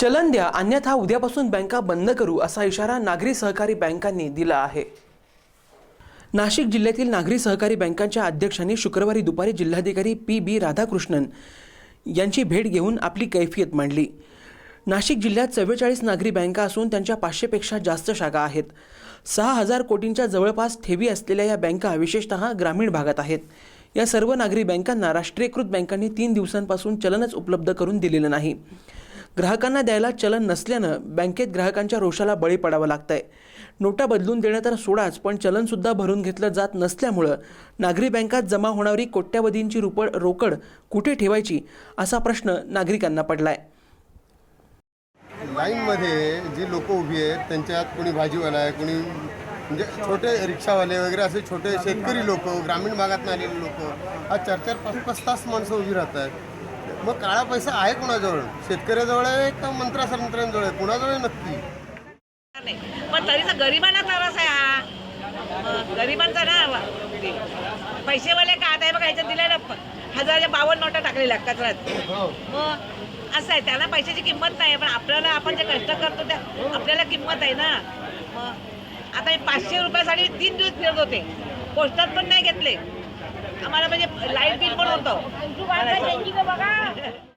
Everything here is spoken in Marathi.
चलन द्या अन्यथा उद्यापासून बँका बंद करू असा इशारा नागरी सहकारी बँकांनी दिला आहे. नाशिक जिल्ह्यातील नागरी सहकारी बँकांच्या अध्यक्षांनी शुक्रवारी दुपारी जिल्हाधिकारी पी बी राधाकृष्णन यांची भेट घेऊन आपली कैफियत मांडली. नाशिक जिल्ह्यात चव्वेचाळीस नागरी बँका असून त्यांच्या पाचशेपेक्षा जास्त शाखा आहेत. सहा हजार कोटींच्या जवळपास ठेवी असलेल्या या बँका विशेषतः ग्रामीण भागात आहेत. या सर्व नागरी बँकांना राष्ट्रीयकृत बँकांनी तीन दिवसांपासून चलनच उपलब्ध करून दिलेलं नाही. ग्राहकांना द्यायला चलन नसल्यानं बँकेत ग्राहकांच्या रोषाला बळी पडावं लागतंय. नोटा बदलून देणं तर सोडाच पण चलनसुद्धा भरून घेतलं जात नसल्यामुळं नागरी बँकात जमा होणारी कोट्यावधींची रुपड रोकड कुठे ठेवायची असा प्रश्न नागरिकांना पडलाय. लाईनमध्ये जी लोक उभी आहेत त्यांच्यात कोणी भाजीवाला आहे कोणी म्हणजे छोटे रिक्षावाले वगैरे असे छोटे शेतकरी लोक ग्रामीण भागात आलेले लोक हा चार चार पाच पाच तास माणसं उभी राहत आहेत मग काळा पैसा आहे कोणाजवळ? शेतकऱ्याजवळ आहे का मंत्रासंत्रांजवळ आहे? कोणाजवळ आहे नक्की? पण तरी तर गरिबांना त्रास आहे हा. गरिबांचा ना पैसेवाले का आता हे बघा ह्याच्यात दिलाय ना हजाराच्या बावन्न नोटा टाकलेल्या कचऱ्यात. मग असं आहे त्याला पैशाची किंमत नाही पण आपल्याला आपण जे कष्ट करतो त्या आपल्याला किंमत आहे ना. मग आता हे पाचशे रुपयासाठी तीन दिवस फिरत होते. पोस्टात पण नाही घेतले. आम्हाला म्हणजे लाइट बिल पण होतं.